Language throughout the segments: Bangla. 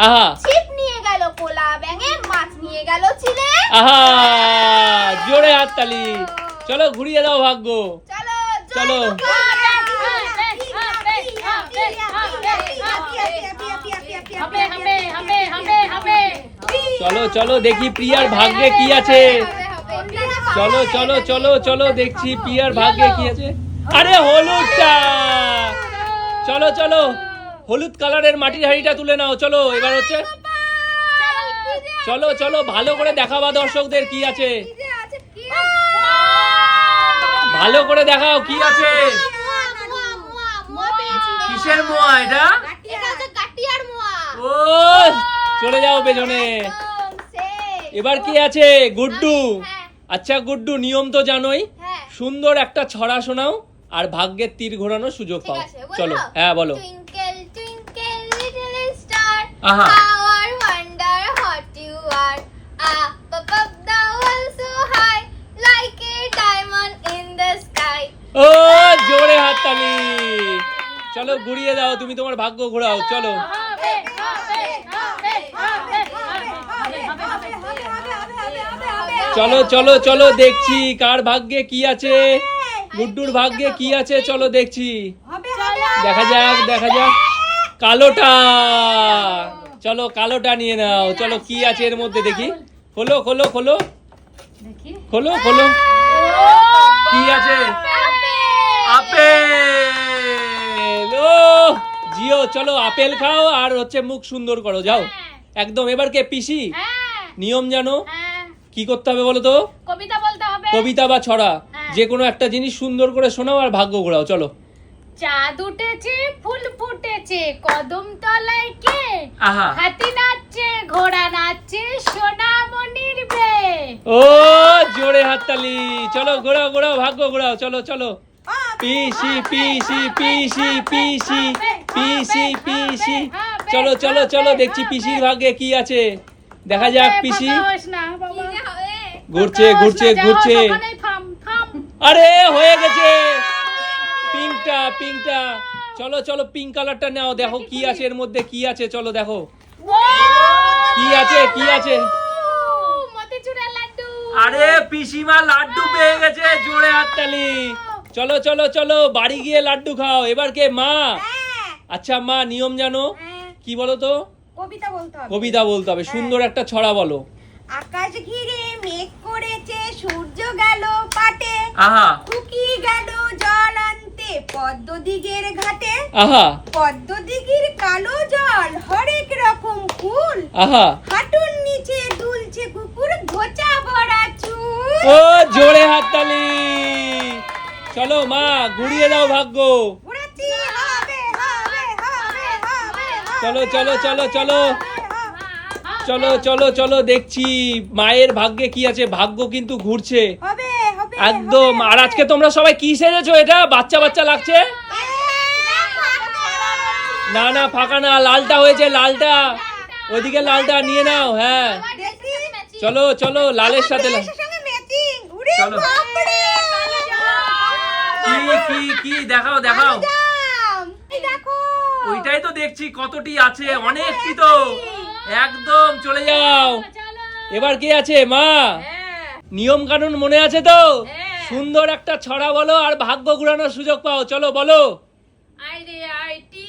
আহা ছিপ নিয়ে গেল কোলা ব্যাঙে মাছ নিয়ে গেল চিলে আহা জোরে হাততালি চলো ঘুরিয়ে দাও ভাগ্য চলো চলো চলো দেখি প্রিয়ার ভাগ্যে কি আছে চলো চলো চলো চলো দেখছি প্রিয়ার ভাগ্যে কি আছে আরে হলুদটা চলো চলো হলুদ কালারের মাটির হাড়িটা তুলে নাও চলো এবার হচ্ছে চলো চলো ভালো করে দেখাবা দর্শকদের কি আছে। ভালো করে দেখাও কি আছে। কিসের মোয়া এটা? ও চলে যাও পেছনে। এবার কি আছে? গুড্ডু। আচ্ছা গুড্ডু নিয়ম তো জানোই। হ্যাঁ। সুন্দর একটা ছড়া শোনাও আর ভাগ্যের তীর ঘোরানোর সুযোগ পাও। চলো হ্যাঁ বলো। আহা। how I wonder what you are. Up above the world so high, like a diamond in the sky. ও জোরে হাততালি চলো ঘুরিয়ে দাও তুমি তোমার ভাগ্য ঘোরাও চলো চলো চলো চলো দেখছি কার ভাগ্যে কি আছে গুড্ডুর ভাগ্যে কি আছে চলো দেখছি দেখা যাক দেখা যাক কালোটা। চলো কালোটা নিয়ে নাও। চলো কি আছে এর মধ্যে দেখি। খোলো খোলো খোলো। খোলো খোলো। কি আছে? আপেল। ও জিও চলো আপেল খাও আর হচ্ছে মুখ সুন্দর করো যাও। একদম এবার কে পিসি? হ্যাঁ। নিয়ম জানো? হ্যাঁ। কি করতে হবে বলো তো? কবিতা বলতে হবে। কবিতা বা ছড়া। হ্যাঁ। যে কোনো একটা জিনিস সুন্দর করে শোনাও আর ভাগ্য ঘোরাও। চলো। চাঁদ উঠেছে ফুল ফুটেছে কদম তলায় কে? হাতি নাচছে ঘোড়া নাচছে সোনামণির বে ও জোরে হাততালি। চলো ঘোরাও ঘোরাও ভাগ্য ঘোরাও। চলো চলো। পিসি পিসি পিসি পিসি পিসি পিসি। চলো চলো চলো দেখছি পিসির ভাগ্যে কি আছে। দেখা যাক পিসি। ঘুরছে ঘুরছে ঘুরছে। আরে হয়ে গেছে। পিঙ্কটা পিঙ্কটা চলো চলো পিঙ্ক কালারটা নাও দেখো কি আছে এর মধ্যে কি আছে চলো দেখো। কি আছে কি আছে? আরে পিসিমা লাড্ডু পেয়ে গেছে জোরে হাততালি। চলো চলো চলো বাড়ি গিয়ে লাড্ডু খাও। এবার কে? মা। আচ্ছা মা নিয়ম জানো? কি বলো তো কবিতা বলতে হবে। কবিতা বলতে হবে। সুন্দর একটা ছড়া বলো। আকাশ ঘিরে মেঘ করেছে সূর্য গেল পাটে। আহা। খুকি গেল জল আনতে পদ্ম দিগের ঘাটে আহা। কালো জল হরেক রকম ফুল। আহা। হাঁটুর নিচে দুলছে কুকুর ঘোচা ভরা চুল। ও জোরে হাততালি। চলো মা ঘুরিয়ে দাও ভাগ্য। চলো চলো চলো চলো। চলো চলো চলো দেখছি মায়ের ভাগ্যে কি আছে। ভাগ্য কিন্তু ঘুরছে। হবে একদম। আর আজকে তোমরা সবাই কি সেজেছো এটা? বাচ্চা বাচ্চা লাগছে? না না, ফাঁকা না, লালটা হয়েছে, লালটা। ওইদিকে লালটা নিয়ে নাও হ্যাঁ। চলো চলো, লালের সাথে চলো। কি কি কি, দেখাও দেখাও। ওইটাই তো দেখছি, কতটি আছে, অনেকটি তো। একদম, চলে যাও। এবার কি আছে? মা? নিয়ম কানুন মনে আছে তো? সুন্দর একটা ছড়া বলো আর ভাগ্য ঘুরানোর সুযোগ পাও। চলো বলো। আইরে আইটি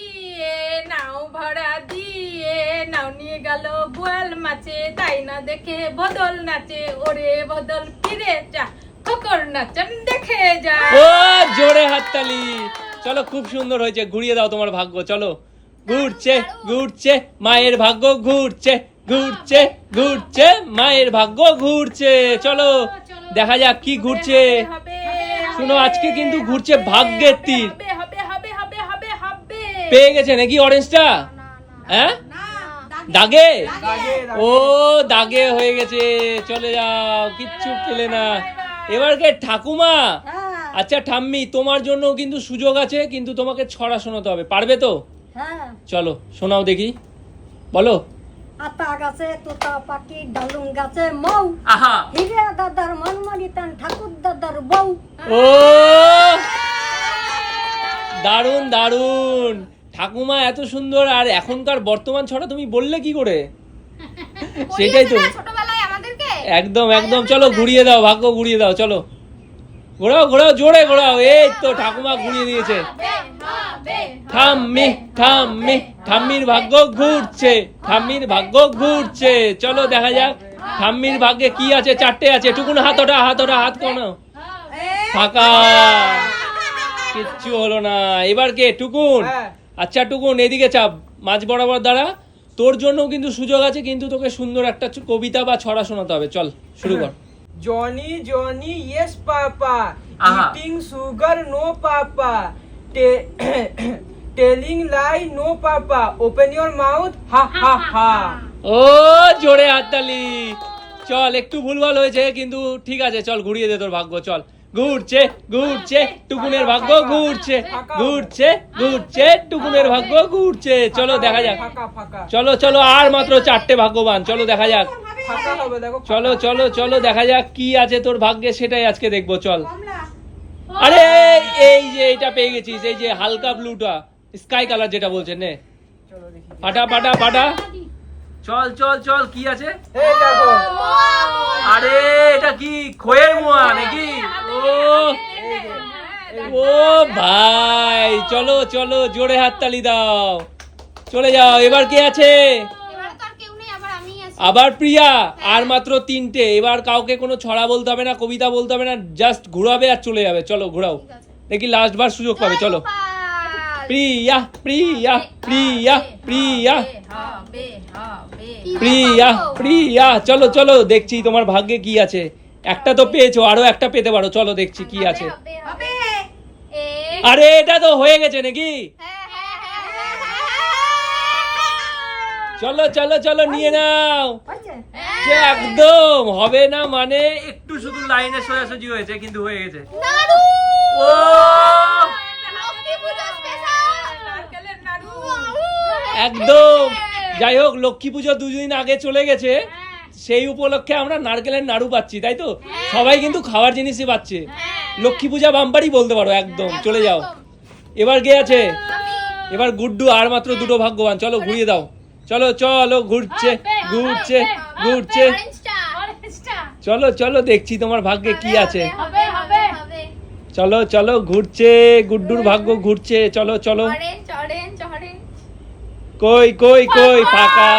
এ নাও ভাড়া দিয়ে নাও নিয়ে গেল বোয়াল মাছে। তাই না দেখে বদল নাচে ওরে বদল ফিরে যা খকর নাচন দেখে যা। ও জোরে হাততালি। চলো খুব সুন্দর হয়েছে। ঘুরিয়ে দাও তোমার ভাগ্য চলো। ঘুরছে ঘুরছে মায়ের ভাগ্য ঘুরছে। ঘুরছে ঘুরছে মায়ের ভাগ্য ঘুরছে। চলো দেখা যাক কি ঘুরছে। শুনো আজকে কিন্তু ঘুরছে ভাগ্যের তীর। পেয়ে গেছে নাকি অরেঞ্জটা হ্যাঁ? দাগে? ও দাগে হয়ে গেছে। চলে যাও কিচ্ছু পেলে না। এবার কে ঠাকুমা? আচ্ছা ঠাম্মি তোমার জন্য কিন্তু সুযোগ আছে কিন্তু তোমাকে ছড়া শোনাতে হবে। পারবে তো? হ্যাঁ। চলো শোনাও দেখি। বলো। আতা গাছে তোতা পাখি ডালুম গাছে মৌ। আহা। হিরে দাদার মনমনি তান ঠাকুর দাদার বউ। ও! দারুণ দারুণ ঠাকুমা এত সুন্দর আর এখনকার বর্তমান ছড়া তুমি বললে কি করে? সেটাই তো। একদম একদম। চলো ঘুরিয়ে দাও ভাগ্য ঘুরিয়ে দাও চলো। ঘোরাও ঘোরাও জোরে ঘোরাও। এই তো ঠাকুমা ঘুরিয়ে দিয়েছে। ঠাম্মি ঠাম্মি ঠাম্মির ভাগ্য ঘুরছে ঠাম্মির ভাগ্য ঘুরছে। চলো দেখা যাক ঠাম্মির ভাগ্যে কি আছে চারটে আছে। টুকুন হাত ওটা হাত কোনো। ফাঁকা। কিচ্ছু হলো না। এবার কে? টুকুন। আচ্ছা টুকুন এদিকে চাপ। মাঝ বরাবর দ্বারা তোর জন্য কিন্তু সুযোগ আছে কিন্তু তোকে সুন্দর একটা কবিতা বা ছড়া শোনাতে হবে। চল শুরু কর। Johnny Johnny yes, Papa. Aha. Eating sugar, no, Telling lie, no, Papa. Open your mouth, ha ha ha. ও জোরে হাততালি। চল একটু ভুলভাল হয়েছে কিন্তু ঠিক আছে চল ঘুরিয়ে দে তোর ভাগ্য চল। ঘুরছে ঘুরছে টুকুনের ভাগ্য ঘুরছে। ঘুরছে ঘুরছে টুকুনের ভাগ্য ঘুরছে। চলো দেখা যাক। চলো চলো আর মাত্র চারটে ভাগ্যবান। চলো দেখা যাক। চলো চলো চলো দেখা যাক কি আছে তোর ভাগ্যে সেটাই আজকে দেখব চল। আরে এই যে এটা পেয়ে গেছিস এই যে হালকা ব্লুটা স্কাই কালার যেটা বলছেন নে। চলো দেখি। পাটা পাটা পাটা চল চল চল কি আছে? এই দেখো। আরে এটা কি খোয়ের মোয়া নাকি? ও ও ভাই চলো চলো জোরে হাততালি দাও। চলে যাও এবার কে আছে এবার তো আর কেউ নেই আবার প্রিয়া আর মাত্র তিনটে। এবার কাউকে কোনো ছড়া বলতে হবে না কবিতা বলতে হবে না জাস্ট ঘুরাবে আর চলে যাবে। চলো ঘোরাও। দেখি লাস্ট বার সুযোগ পাবে চলো। প্রিয়া প্রিয়া প্রিয়া প্রিয়া। প্রিয়া প্রিয়া চলো চলো দেখছি তোমার ভাগ্যে কি আছে। একটা তো পেয়েছ আরও একটা পেতে পারো। চলো দেখছি কি আছে। আরে এটা তো হয়ে গেছে নাকি হ্যাঁ, হ্যাঁ, হ্যাঁ, হ্যাঁ, হ্যাঁ। চলো চলো চলো নিয়ে নাও। হয়েছে? যে একদম হবে না মানে একটু শুধু লাইনে সোজাসুজি হয়েছে কিন্তু হয়ে গেছে। ও! নাড়ু একদম। যাই হোক লক্ষ্মী পুজো দুদিন আগে চলে গেছে। সেই উপলক্ষে আমরা নারকেলের নাড়ু পাচ্ছি তাই তো? সবাই কিন্তু খাওয়ার জিনিসই পাচ্ছে। লক্ষ্মী পূজা বাম্পারই বলতে পারো একদম চলে যাও। এবার কে আছে? এবার গুড্ডু আর মাত্র দুটো ভাগ্যবান চলো ঘুরিয়ে দাও। চলো চলো ঘুরছে ঘুরছে ঘুরছে। অরেঞ্জটা অরেঞ্জটা চলো চলো দেখছি তোমার ভাগ্যে কি আছে। চলো চলো ঘুরছে গুড্ডুর ভাগ্য ঘুরছে চলো চলো। কই কই কই ফাঁকা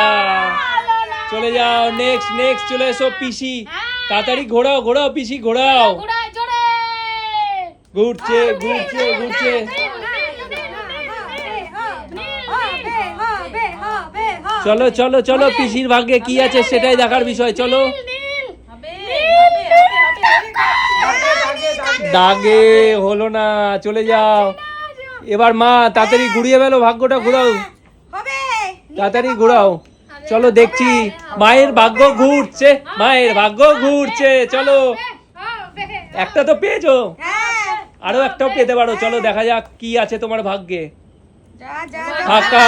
চলে যাও নেক্সট নেক্সট চলে এসো পিসি। তাড়াতাড়ি ঘোরাও ঘোরাও পিসি ঘোরাও। ঘুরছে ঘুরছে ঘুরছে হবে হবে হবে হবে চলো চলো চলো পিসির ভাগ্যে কি আছে সেটাই দেখার বিষয় চলো। হবে হবে হবে দাগে দাগে দাগে হলো না চলে যাও। এবার মা তাড়াতাড়ি ঘুরিয়ে ফেলো ভাগ্যটা ঘুরাও। তাড়াতাড়ি ঘুরাও। চলো দেখছি মায়ের ভাগ্য ঘুরছে মায়ের ভাগ্য ঘুরছে চলো। একটা তো পেয়েছ। হ্যাঁ। আরও একটাও পেতে পারো চলো দেখা যাক কি আছে তোমার ভাগ্যে। যা যা ফাঁকা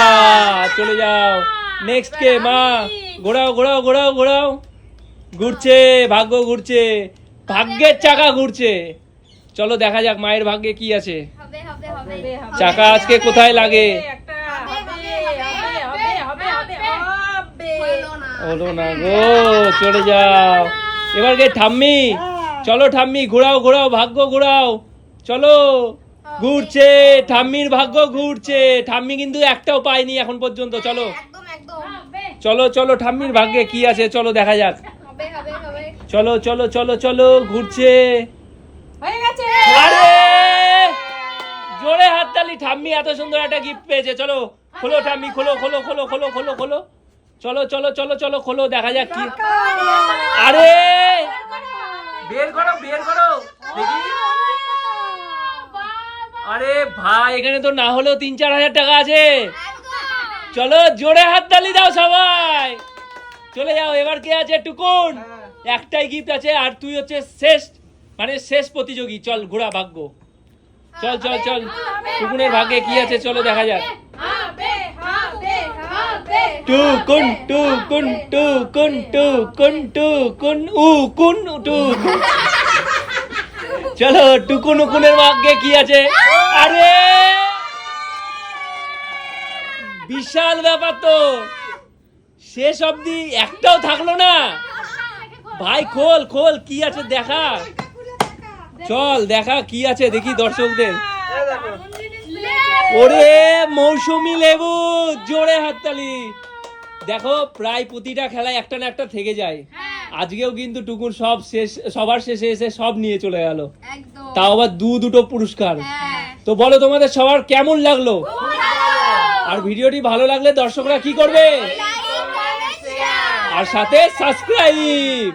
চলে যাও। নেক্সট কে মা? ঘোরাও ঘোরাও ঘোরাও ঘোরাও। ঘুরছে ভাগ্য ঘুরছে। ভাগ্যের চাকা ঘুরছে। চলো দেখা যাক মায়ের ভাগ্যে কি আছে। হবে হবে হবে। চাকা আজকে কোথায় লাগে? একটা হবে হবে হবে হবে। হবে হবে। হলো না। গো চলে যাও। এবার কে ঠাম্মি চলো ঠাম্মি ঘোরাও ঘোরাও ভাগ্য ঘোরাও। চলো। ঘুরছে ঠাম্মির ভাগ্য ঘুরছে। ঠাম্মি কিন্তু একটাও পায়নি এখন পর্যন্ত চলো। চলো চলো ঠাম্মির ভাগ্যে কি আছে চলো দেখা যাক। চলো চলো চলো চলো ঘুরছে। জোরে হাততালি ঠাম্মি এত সুন্দর একটা গিফট পেয়েছে চলো। খোলো ঠাম্মি খোলো খোলো খোলো খোলো খোলো খোলো। চলো চলো চলো চলো খোলো দেখা যাক কি আরে! বের করো বের করো। দেখি। আরে ভাই এখানে তো না হলেও তিন চার হাজার টাকা আছে। চলো জোরে হাত তালি দাও সবাই। চলে যাও এবার কে আছে? টুকুন। একটাই গিফট আছে আর তুই হচ্ছে শেষ মানে শেষ প্রতিযোগী। চল ঘোড়া ভাগ্য। চল চল চল। টুকুনের ভাগ্যে কি আছে? চলো দেখা যাক। হবে টু কুন টু কুন টু কুন টু কুন টু কুন উ কুন টু চলো টুকুন উকুনের ভাগ্যে কি আছে? আরে! বিশাল ব্যাপার তো। শেষ অবধি একটাও থাকল না। ভাই খোল খোল কি আছে দেখা? চল দেখা কি আছে দেখি দর্শকদের। ওরে মৌসুমি লেবু জোরে হাততালি। দেখো প্রায় প্রতিটা খেলায় একটা না একটা থেকে যায়। আজকেও কিন্তু টুকুর সব শেষ সবার শেষে এসে সব নিয়ে চলে গেল। তাও আবার দু দুটো পুরস্কার। হ্যাঁ। তো বলো তোমাদের সবার কেমন লাগল? আর ভিডিওটি ভালো লাগলে দর্শকরা কি করবে? আর সাথে সাবস্ক্রাইব